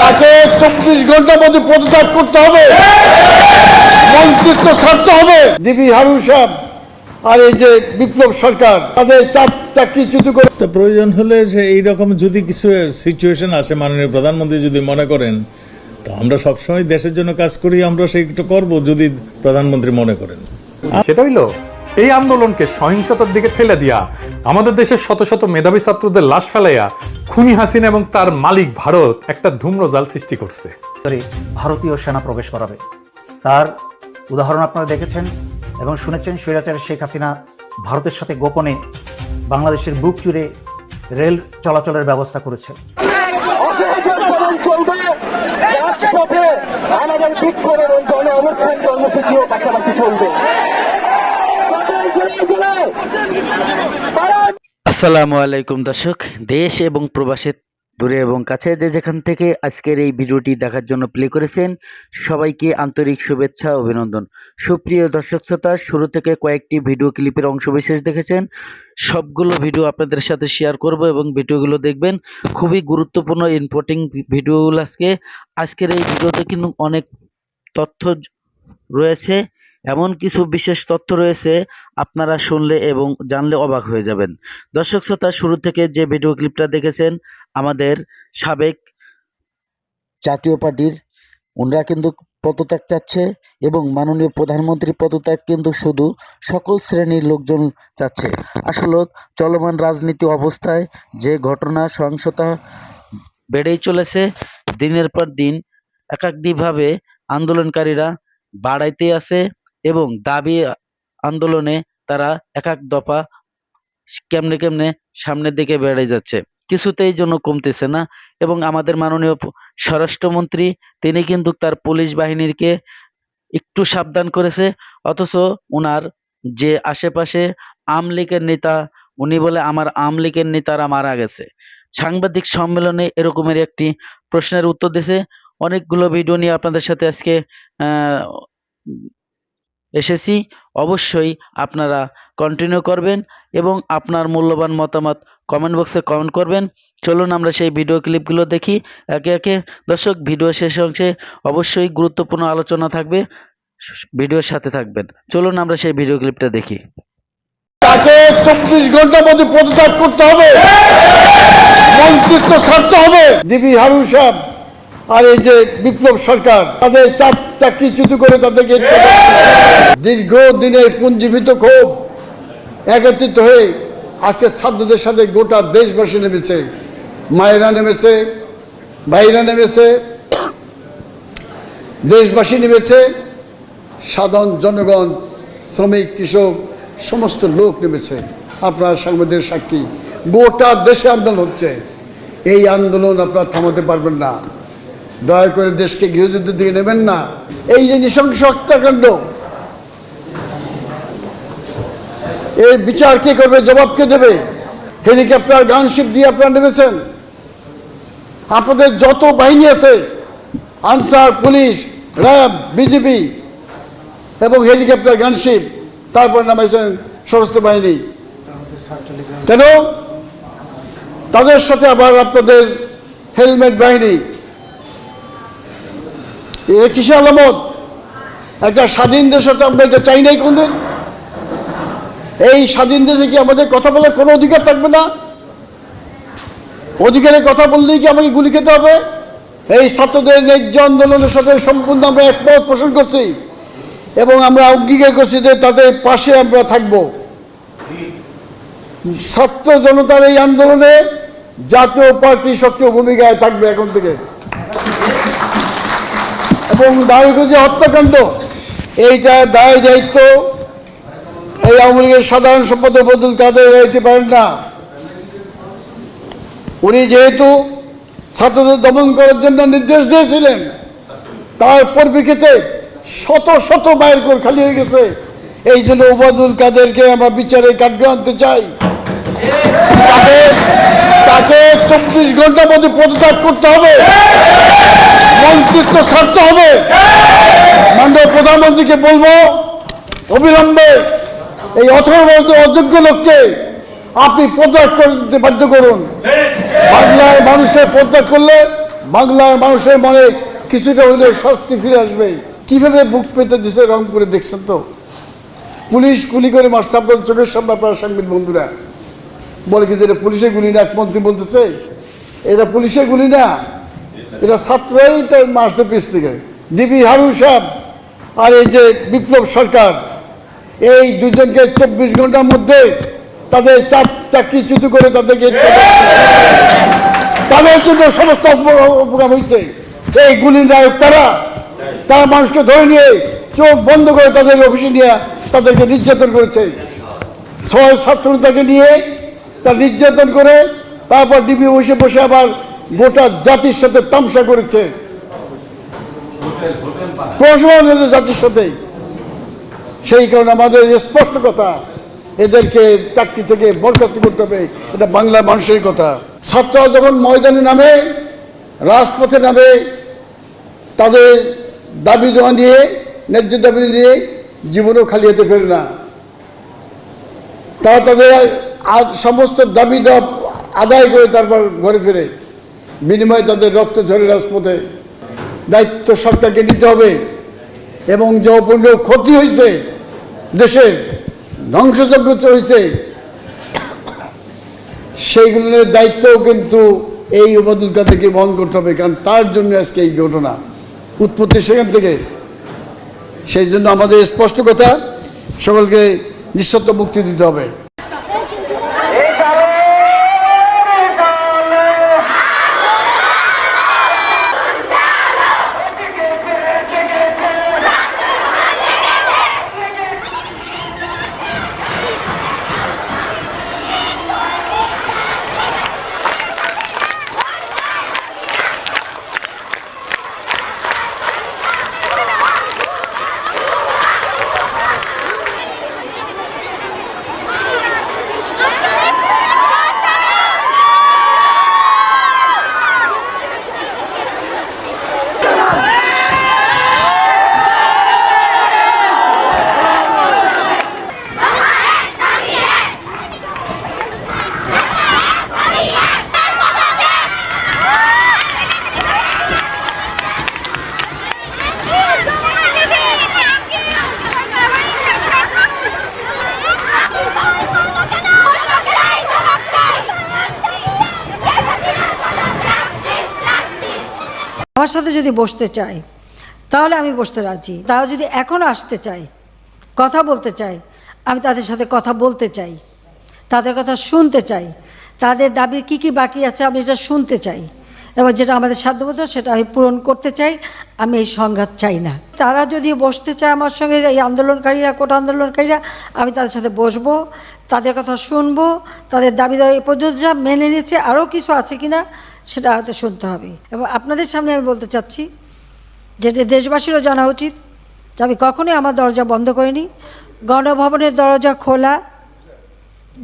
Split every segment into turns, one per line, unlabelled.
তাকে চব্বিশ ঘণ্টার মধ্যে পদত্যাগ করতে হবে। মন্ত্রিত্ব ছাড়তে হবে। ডিবি হারুন সাহেব আর এই যে বিপ্লব সরকার তাদের চাপ চাকরি চ্যুত করে
তো প্রয়োজন হলে যে এইরকম যদি কিছু সিচুয়েশন আসে মাননীয় প্রধানমন্ত্রী যদি মনে করেন তো আমরা সবসময় দেশের জন্য কাজ করি আমরা সেইটা করব যদি প্রধানমন্ত্রী মনে করেন।
সেটা হইল এই আন্দোলনকে সহিংসতার দিকে ঠেলে দিয়া আমাদের দেশের শত শত মেধাবী ছাত্রদের লাশ ফেলাইয়া খুনি হাসিনা এবং তার মালিক ভারত একটা ধূম্রজাল সৃষ্টি করছে।
ভারতীয় সেনা প্রবেশ করাবে। তার উদাহরণ আপনারা দেখেছেন এবং শুনেছেন স্বৈরাচার শেখ হাসিনা ভারতের সাথে গোপনে বাংলাদেশের বুক জুড়ে রেল চলাচলের ব্যবস্থা করেছে।
অসহযোগ চলবে রাজপথে আমাদের বিক্ষোভের ওই অনুষ্ঠান কর্মসূচিও পাশাপাশি চলবে।
আসসালামু আলাইকুম দর্শক। দেশ এবং প্রবাসের দূরে এবং কাছে যে যেখান থেকে আজকের এই ভিডিওটি দেখার জন্য প্লে করেছেন, সবাইকে আন্তরিক শুভেচ্ছা, অভিনন্দন। সুপ্রিয় দর্শক শ্রোতা, শুরু থেকে কয়েকটি ভিডিও ক্লিপের অংশবিশেষ দেখেছেন। সবগুলো ভিডিও আপনাদের সাথে শেয়ার করব এবং ভিডিওগুলো দেখবেন। খুবই গুরুত্বপূর্ণ ইম্পর্টিং ভিডিওগুলো আজকে। আজকের এই ভিডিওতে কিন্তু অনেক তথ্য রয়েছে। এমন কিছু বিশেষ তথ্য রয়েছে, আপনারা শুনলে এবং জানলে অবাক হয়ে যাবেন। দর্শক শ্রোতা, শুরু থেকে যে ভিডিও ক্লিপটা দেখেছেন, আমাদের সাবেক জাতীয় পার্টির, ওনারা কিন্তু পদত্যাগ চাচ্ছে এবং মাননীয় প্রধানমন্ত্রী পদত্যাগ কিন্তু শুধু সকল শ্রেণির লোকজন চাচ্ছে। আসলে চলমান রাজনীতি অবস্থায় যে ঘটনা সহিংসতা বেড়েই চলেছে, দিনের পর দিন একাধিকভাবে আন্দোলনকারীরা বাড়াইতে আছে। এবং দাবি আন্দোলনে তারা এক এক দফা কেমনে কেমনে সামনের দিকে বেড়ে যাচ্ছে। কিছুতেই জন্য কমতেছে না এবং আমাদের মাননীয় স্বরাষ্ট্রমন্ত্রী তিনি কিন্তু তার পুলিশ বাহিনীকে একটু সাবধান করেছে, অথচ ওনার যে আশেপাশে আমলিগের নেতা, উনি বলে আমার আমলিগের নেতারা মারা গেছে। সাংবাদিক সম্মেলনে এরকমের একটি প্রশ্নের উত্তর দিয়েছে। অনেকগুলো ভিডিও নিয়ে আপনাদের সাথে আজকে এসেছি, অবশ্যই আপনারা কন্টিনিউ করবেন এবং আপনার মূল্যবান মতামত কমেন্ট বক্সে কমেন্ট করবেন। চলুন আমরা সেই ভিডিও ক্লিপগুলো দেখি। একে একে দর্শক ভিডিও শেষ অংশে অবশ্যই গুরুত্বপূর্ণ আলোচনা থাকবে ভিডিওর সাথে থাকবেন। চলুন আমরা সেই ভিডিও ক্লিপটা দেখি।
তাকে চব্বিশ ঘণ্টার মধ্যে পদত্যাগ করতে হবে। মন্ত্রিত্ব ছাড়তে হবে। ডিবি হারুন সাহেব আর এই যে বিপ্লব সরকার, তাদের চাপ চাকরি চ্যুত করে তাদেরকে দীর্ঘ দিনের পুঞ্জীবিত ক্ষোভ একত্রিত হয়ে আজকে ছাত্রদের সাথে গোটা দেশবাসী নেমেছে। মায়েরা নেমেছে, ভাইরা নেমেছে, দেশবাসী নেমেছে, সাধারণ জনগণ, শ্রমিক, কৃষক, সমস্ত লোক নেমেছে। আপনার সাংবাদিক সাক্ষী, গোটা দেশে আন্দোলন হচ্ছে। এই আন্দোলন আপনারা থামাতে পারবেন না। দয়া করে দেশকে গৃহযুদ্ধের দিকে নেবেন না। এই যে নৃশংস হত্যাকাণ্ড এর বিচার কে করবে, জবাব কে দেবে? হেলিকপ্টার, গানশিপ দিয়ে আপনারা নেমেছেন। আপনাদের যত বাহিনী আছে, আনসার, পুলিশ, র্যাব, বিজিবি এবং হেলিকপ্টার, গানশিপ, তারপর নামাইছেন সশস্ত্র বাহিনী। কেন? তাদের সাথে আবার আপনাদের হেলমেট বাহিনী এ কিসে আলামত? একটা স্বাধীন দেশে তো আমরা এটা চাই নাই কোনদিন? এই স্বাধীন দেশে কি আমাদের কথা বলার কোনো অধিকার থাকবে না? অধিকারের কথা বললেই কি আমাকে গুলি খেতে হবে? এই ছাত্রদের ন্যায্য আন্দোলনের সাথে সম্পূর্ণ আমরা একমত পোষণ করছি এবং আমরা অঙ্গীকার করছি যে তাদের পাশে আমরা থাকব। ছাত্র জনতার এই আন্দোলনে জাতীয় পার্টি সক্রিয় ভূমিকায় থাকবে এখন থেকে। এবং দাঁড়িয়ে হত্যাকাণ্ড, এইটা দায় দায়িত্ব। এই আওয়ামী লীগের সাধারণ সম্পাদক বদল কাদের দিতে পারেন না। উনি যেহেতু ছাত্রদের দমন করার জন্য নির্দেশ দিয়েছিলেন, তার পরিপ্রেক্ষিতে শত শত মায়ের কোর খালি হয়ে গেছে। এই জন্য ওবায়দুল কাদেরকে আমরা বিচারে কাটবে আনতে চাই। তাকে তাকে চব্বিশ ঘণ্টার মধ্যে পদত্যাগ করতে হবে। মন্ত্রিত্ব ছাড়তে হবে। মাননীয় প্রধানমন্ত্রীকে বলব, অবিলম্বে এই অথর্ব অযোগ্য লোককে আপনি পদত্যাগ করতে বাধ্য করুন। বাংলার মানুষের পদত্যাগ করলে বাংলার মানুষের মনে কিছুটা হলে স্বস্তি ফিরে আসবে। কীভাবে বুক পেতে দিছে রংপুরে দেখছেন তো? পুলিশ গুলি করে মারছে চোখের সামনে, আপনার সাংবাদিক বন্ধুরা। বলে কি যে এটা পুলিশের গুলি না, এক মন্ত্রী বলতেছে? এটা পুলিশের গুলি না। এটা ছাত্রই তো মারছে পিস থেকে। ডিবি হারুন সাহেব আর এই যে বিপ্লব সরকার, এই দুজনকে চব্বিশ ঘণ্টার মধ্যে তাদের চাকরিচ্যুত করে তাদেরকে তাদের জন্য সমস্ত উপ- উপকার হয়েছে। এই গুলি নায়ক তারা তারা মানুষকে ধরে নিয়ে চোখ বন্ধ করে তাদের অফিসে নিয়ে তাদেরকে নির্যাতন করেছে। ছয় ছাত্র তাকে নিয়ে তার নির্যাতন করে তারপর ডিবি বসে বসে আবার গোটা জাতির সাথে তামসা করেছে। প্রশাসন হয়েছে জাতির সাথে। সেই কারণে আমাদের স্পষ্ট কথা, এদেরকে চাকরি থেকে বরখাস্ত করতে হবে, এটা বাংলা মানুষের কথা। ছাত্ররা যখন ময়দানে নামে, রাজপথে নামে, তাদের দাবি দেওয়া নিয়ে, ন্যায্য দাবি নিয়ে জীবনও খালি হতে পারে না। তারা তাদের আজ সমস্ত দাবি দেওয়া আদায় করে তারপর ঘরে ফেরে। বিনিময়ে তাদের রক্ত ঝরে রাজপথে। দায়িত্ব সরকারকে নিতে হবে এবং যে অপূর্ণ ক্ষতি হয়েছে, দেশের ধ্বংসযজ্ঞ হয়েছে, সেইগুলোর দায়িত্বও কিন্তু এই উপাদুল কাদেরকে বহন করতে হবে, কারণ তার জন্য আজকে এই ঘটনা উৎপত্তি সেখান থেকে। সেই জন্য আমাদের স্পষ্ট কথা, সকলকে নিঃশর্ত মুক্তি দিতে হবে।
আমার সাথে যদি বসতে চায়, তাহলে আমি বসতে রাজি। তারা যদি এখনও আসতে চায়, কথা বলতে চায়, আমি তাদের সাথে কথা বলতে চাই, তাদের কথা শুনতে চাই, তাদের দাবির কী কী বাকি আছে আমি এটা শুনতে চাই এবার যেটা আমাদের সাধ্যমতো সেটা আমি পূরণ করতে চাই, আমি এই সংঘাত চাই না। তারা যদি বসতে চায় আমার সঙ্গে, এই আন্দোলনকারীরা, কোটা আন্দোলনকারীরা, আমি তাদের সাথে বসবো, তাদের কথা শুনব, তাদের দাবি দাবি এ পর্যন্ত যা মেনে নিয়েছে, আরও কিছু আছে কি না সেটা হয়তো শুনতে হবে। এবং আপনাদের সামনে আমি বলতে চাচ্ছি যেটা দেশবাসীরও জানা উচিত যে, আমি কখনোই আমার দরজা বন্ধ করিনি। গণভবনের দরজা খোলা।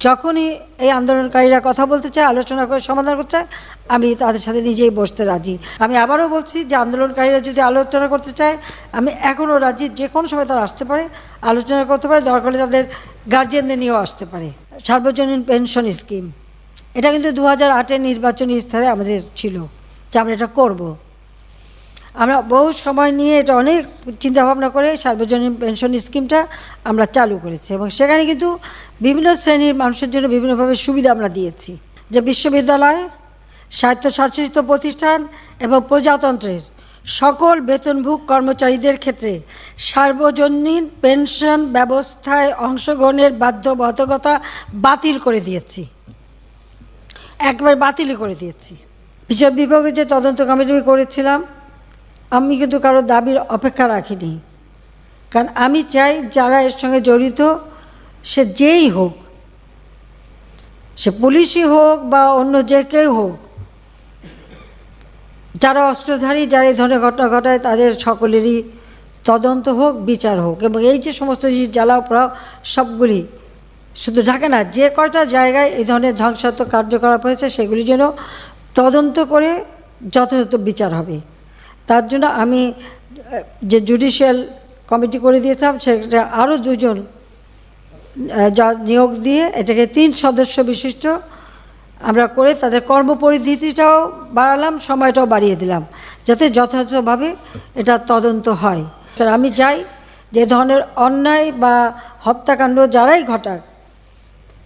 যখনই এই আন্দোলনকারীরা কথা বলতে চায়, আলোচনা করে সমাধান করতে চায়, আমি তাদের সাথে নিজেই বসতে রাজি। আমি আবারও বলছি যে, আন্দোলনকারীরা যদি আলোচনা করতে চায়, আমি এখনও রাজি যে কোনো সময় তারা আসতে পারে, আলোচনা করতে পারে, দরকার হলে তাদের গার্জিয়ানদের নিয়েও আসতে পারে। সার্বজনীন পেনশন স্কিম এটা কিন্তু দু হাজার আটের নির্বাচনী স্তরে আমাদের ছিল, যে আমরা এটা করব। আমরা বহু সময় নিয়ে এটা অনেক চিন্তাভাবনা করে সার্বজনীন পেনশন স্কিমটা আমরা চালু করেছি এবং সেখানে কিন্তু বিভিন্ন শ্রেণির মানুষের জন্য বিভিন্নভাবে সুবিধা আমরা দিয়েছি। যে বিশ্ববিদ্যালয়, স্বায়ত্তশাসিত প্রতিষ্ঠান এবং প্রজাতন্ত্রের সকল বেতনভোগ কর্মচারীদের ক্ষেত্রে সার্বজনীন পেনশন ব্যবস্থায় অংশগ্রহণের বাধ্যবাধকতা বাতিল করে দিয়েছি। একবার বাতিলই করে দিয়েছি। বিচার বিভাগে যে তদন্ত কমিটি করেছিলাম, আমি কিন্তু কারও দাবির অপেক্ষা রাখিনি। কারণ আমি চাই যারা এর সঙ্গে জড়িত, সে যেই হোক, সে পুলিশই হোক বা অন্য যে কেউ হোক, যারা অস্ত্রধারী, যারা এই ধরনের ঘটনা ঘটায়, তাদের সকলেরই তদন্ত হোক, বিচার হোক। এবং এই যে সমস্ত জিনিস জ্বালাও পোড়াও সবগুলি শুধু ঢাকা না, যে কয়টা জায়গায় এই ধরনের ধ্বংসাত্মক কার্যকলাপ হয়েছে সেগুলি যেন তদন্ত করে যথাযথ বিচার হবে। তার জন্য আমি যে জুডিশিয়াল কমিটি করে দিয়েছিলাম, সেটা আরও দুজন নিয়োগ দিয়ে এটাকে তিন সদস্য বিশিষ্ট আমরা করে তাদের কর্মপরিধিটাও বাড়ালাম, সময়টাও বাড়িয়ে দিলাম, যাতে যথাযথভাবে এটা তদন্ত হয়। আমি চাই যে ধরনের অন্যায় বা হত্যাকাণ্ড যারাই ঘটাক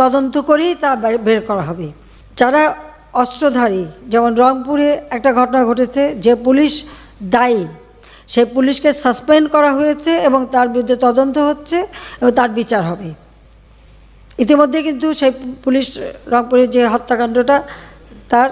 তদন্ত করেই তা বের করা হবে। যারা অস্ত্রধারী, যেমন রংপুরে একটা ঘটনা ঘটেছে, যে পুলিশ দায়ী, সেই পুলিশকে সাসপেন্ড করা হয়েছে এবং তার বিরুদ্ধে তদন্ত হচ্ছে এবং তার বিচার হবে। ইতিমধ্যে কিন্তু সেই পুলিশ রংপুরের যে হত্যাকাণ্ডটা, তার